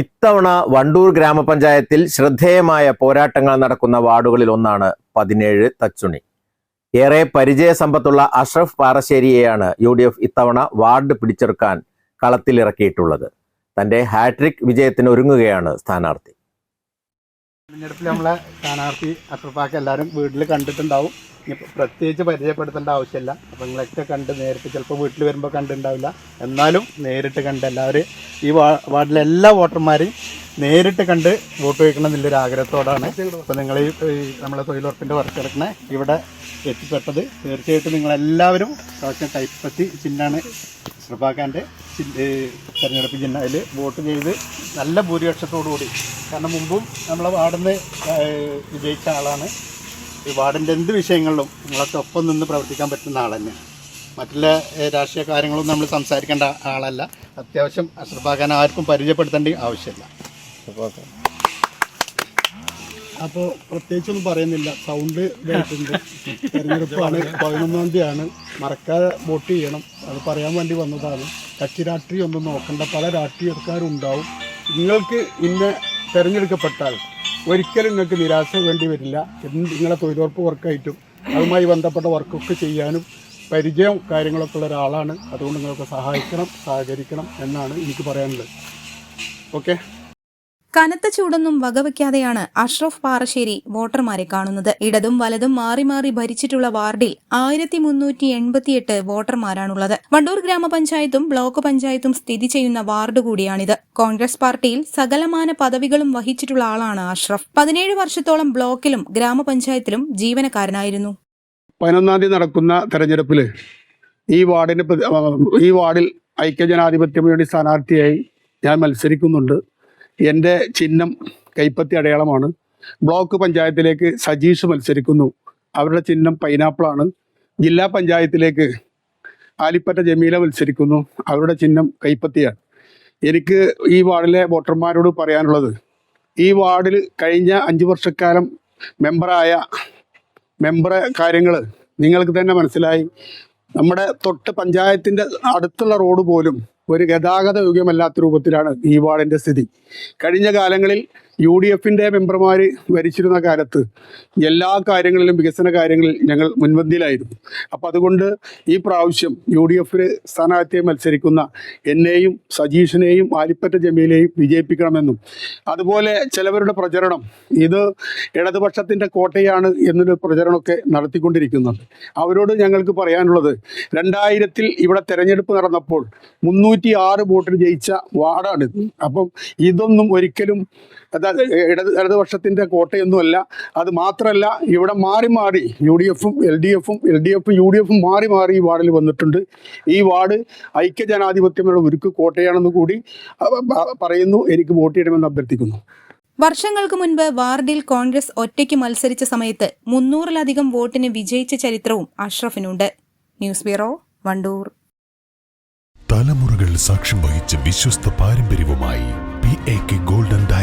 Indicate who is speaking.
Speaker 1: ഇത്തവണ വണ്ടൂർ ഗ്രാമപഞ്ചായത്തിൽ ശ്രദ്ധേയമായ പോരാട്ടങ്ങൾ നടക്കുന്ന വാർഡുകളിൽ ഒന്നാണ് പതിനേഴ് തച്ചുണി. ഏറെ പരിചയസമ്പത്തുള്ള അഷ്റഫ് പാറശ്ശേരിയെയാണ് യു ഡി എഫ് ഇത്തവണ വാർഡ് പിടിച്ചെടുക്കാൻ കളത്തിലിറക്കിയിട്ടുള്ളത്. തന്റെ ഹാട്രിക് വിജയത്തിന് ഒരുങ്ങുകയാണ് സ്ഥാനാർത്ഥി.
Speaker 2: തെരഞ്ഞെടുപ്പിൽ നമ്മളെ സ്ഥാനാർത്ഥി അഷ്റഫാക്ക് എല്ലാവരും വീട്ടിൽ കണ്ടിട്ടുണ്ടാവും. പ്രത്യേകിച്ച് പരിചയപ്പെടുത്തേണ്ട ആവശ്യമില്ല. അപ്പോൾ നിങ്ങളൊക്കെ കണ്ട് നേരിട്ട് ചിലപ്പോൾ വീട്ടിൽ വരുമ്പോൾ കണ്ടിട്ടുണ്ടാവില്ല എന്നാലും നേരിട്ട് കണ്ട് എല്ലാവരും ഈ വാർഡിലെ എല്ലാ വോട്ടർമാരെയും നേരിട്ട് കണ്ട് വോട്ട് വയ്ക്കണം എന്നുള്ളൊരു ആഗ്രഹത്തോടാണ്. അപ്പോൾ നിങ്ങൾ ഈ നമ്മളെ തൊഴിലുറപ്പിന്റെ വർക്ക് എടുക്കണേ ഇവിടെ എത്തിപ്പെട്ടത്. തീർച്ചയായിട്ടും നിങ്ങളെല്ലാവരും പ്രാവശ്യം കൈപ്പറ്റി ചിഹ്നമാണ് അഷ്റഫാഖാന്റെ തിരഞ്ഞെടുപ്പ് ചിഹ്നം അതിൽ വോട്ട് ചെയ്ത് നല്ല ഭൂരിപക്ഷത്തോടു കൂടി കാരണം മുമ്പും നമ്മളെ വാർഡിൽ നിന്ന് വിജയിച്ച ആളാണ്. ഈ വാർഡിന്റെ എന്ത് വിഷയങ്ങളിലും നിങ്ങളൊക്കെ ഒപ്പം നിന്ന് പ്രവർത്തിക്കാൻ പറ്റുന്ന ആൾ തന്നെ മറ്റുള്ള രാഷ്ട്രീയ കാര്യങ്ങളൊന്നും നമ്മൾ സംസാരിക്കേണ്ട ആളല്ല. അത്യാവശ്യം അഷ്റഫാഖാൻ ആർക്കും പരിചയപ്പെടുത്തേണ്ട ആവശ്യമില്ല. അപ്പോൾ പ്രത്യേകിച്ചൊന്നും പറയുന്നില്ല. സൗണ്ട് ഇതായിട്ടുണ്ട് തെരഞ്ഞെടുപ്പാണ്. പതിനൊന്നാം തീയതിയാണ്. മറക്കാതെ വോട്ട് ചെയ്യണം. അത് പറയാൻ വേണ്ടി വന്നതാണ്. കക്ഷി രാഷ്ട്രീയം ഒന്നും നോക്കണ്ട. പല രാഷ്ട്രീയക്കാരും ഉണ്ടാവും നിങ്ങൾക്ക് ഇന്ന് തിരഞ്ഞെടുക്കപ്പെട്ടാൽ ഒരിക്കലും നിങ്ങൾക്ക് നിരാശ വേണ്ടി വരില്ല. നിങ്ങളെ തൊഴിലുറപ്പ് വർക്കായിട്ടും അതുമായി ബന്ധപ്പെട്ട വർക്കൊക്കെ ചെയ്യാനും പരിചയം കാര്യങ്ങളൊക്കെ ഉള്ള ഒരാളാണ്. അതുകൊണ്ട് നിങ്ങൾക്ക് സഹായിക്കണം സഹകരിക്കണം എന്നാണ് എനിക്ക് പറയാനുള്ളത്. ഓക്കെ?
Speaker 3: കനത്ത ചൂടൊന്നും വകവയ്ക്കാതെയാണ് അഷ്റഫ് പാറശ്ശേരി വോട്ടർമാരെ കാണുന്നത്. ഇടതും വലതും മാറി മാറി ഭരിച്ചിട്ടുള്ള വാർഡിൽ ആയിരത്തി മുന്നൂറ്റി എൺപത്തിയെട്ട് വോട്ടർമാരാണുള്ളത്. വണ്ടൂർ ഗ്രാമപഞ്ചായത്തും ബ്ലോക്ക് പഞ്ചായത്തും സ്ഥിതി ചെയ്യുന്ന വാർഡ് കൂടിയാണിത്. കോൺഗ്രസ് പാർട്ടിയിൽ സകലമാന പദവികളും വഹിച്ചിട്ടുള്ള ആളാണ് അഷ്റഫ്. പതിനേഴ് വർഷത്തോളം ബ്ലോക്കിലും ഗ്രാമപഞ്ചായത്തിലും ജീവനക്കാരനായിരുന്നു.
Speaker 2: പതിനൊന്നാം തീയതി നടക്കുന്ന തെരഞ്ഞെടുപ്പിൽ ഈ വാർഡിന് ഈ വാർഡിൽ ഐക്യജനാധിപത്യ മുന്നണി സ്ഥാനാർത്ഥിയായി ഞാൻ മത്സരിക്കുന്നുണ്ട്. എന്റെ ചിഹ്നം കൈപ്പത്തി അടയാളമാണ്. ബ്ലോക്ക് പഞ്ചായത്തിലേക്ക് സജീഷ് മത്സരിക്കുന്നു. അവരുടെ ചിഹ്നം പൈനാപ്പിളാണ് ജില്ലാ പഞ്ചായത്തിലേക്ക് ആലിപ്പറ്റ ജമീല മത്സരിക്കുന്നു. അവരുടെ ചിഹ്നം കൈപ്പത്തിയാണ്. എനിക്ക് ഈ വാർഡിലെ വോട്ടർമാരോട് പറയാനുള്ളത് ഈ വാർഡിൽ കഴിഞ്ഞ അഞ്ച് വർഷക്കാലം മെമ്പറായ മെമ്പറെ കാര്യങ്ങൾ നിങ്ങൾക്ക് തന്നെ മനസ്സിലായി. നമ്മുടെ തൊട്ട് പഞ്ചായത്തിന്റെ അടുത്തുള്ള റോഡ് പോലും ഒരു ഗതാഗത യോഗ്യമല്ലാത്ത രൂപത്തിലാണ് ഈ വാർഡിന്റെ സ്ഥിതി. കഴിഞ്ഞ കാലങ്ങളിൽ യു ഡി എഫിന്റെ മെമ്പർമാർ ഭരിച്ചിരുന്ന കാലത്ത് എല്ലാ കാര്യങ്ങളിലും വികസന കാര്യങ്ങളിൽ ഞങ്ങൾ മുൻപന്തിയിലായിരുന്നു. അപ്പോൾ അതുകൊണ്ട് ഈ പ്രാവശ്യം യു ഡി എഫിൽ സ്ഥാനാർത്ഥിയെ മത്സരിക്കുന്ന എന്നെയും സജീഷിനെയും ആലിപ്പറ്റ ജമീലെയും വിജയിപ്പിക്കണമെന്നും അതുപോലെ ചിലവരുടെ പ്രചരണം ഇത് ഇടതുപക്ഷത്തിന്റെ കോട്ടയാണ് എന്നൊരു പ്രചരണമൊക്കെ നടത്തിക്കൊണ്ടിരിക്കുന്നുണ്ട്. അവരോട് ഞങ്ങൾക്ക് പറയാനുള്ളത് രണ്ടായിരത്തിൽ ഇവിടെ തെരഞ്ഞെടുപ്പ് നടന്നപ്പോൾ മുന്നൂറ്റി ആറ് വോട്ടിന് ജയിച്ച വാർഡാണിത്. അപ്പം ഇതൊന്നും ഒരിക്കലും ഇടത് ഇടതുപക്ഷത്തിന്റെ കോട്ടയൊന്നുമല്ല. അത് മാത്രമല്ല ഇവിടെ മാറി മാറി യു ഡി എഫും എൽ ഡി എഫും എൽ ഡി എഫും യു ഡി എഫും മാറി മാറി ഈ വാർഡിൽ വന്നിട്ടുണ്ട്. ഈ വാർഡ് ഐക്യജനാധിപത്യമുള്ള ഉരുക്ക് കോട്ടയാണെന്ന് കൂടി പറയുന്നു. എനിക്ക് വോട്ട് ചെയ്യണമെന്ന് അഭ്യർത്ഥിക്കുന്നു.
Speaker 3: വർഷങ്ങൾക്ക് മുൻപ് വാർഡിൽ കോൺഗ്രസ് ഒറ്റയ്ക്ക് മത്സരിച്ച സമയത്ത് മുന്നൂറിലധികം വോട്ടിന് വിജയിച്ച ചരിത്രവും അഷ്റഫിനുണ്ട്. News bureau Wandoor.
Speaker 4: തലമുറകൾ സാക്ഷ്യം വഹിച്ച വിശ്വസ്ത പാരമ്പര്യവുമായി P A K gold and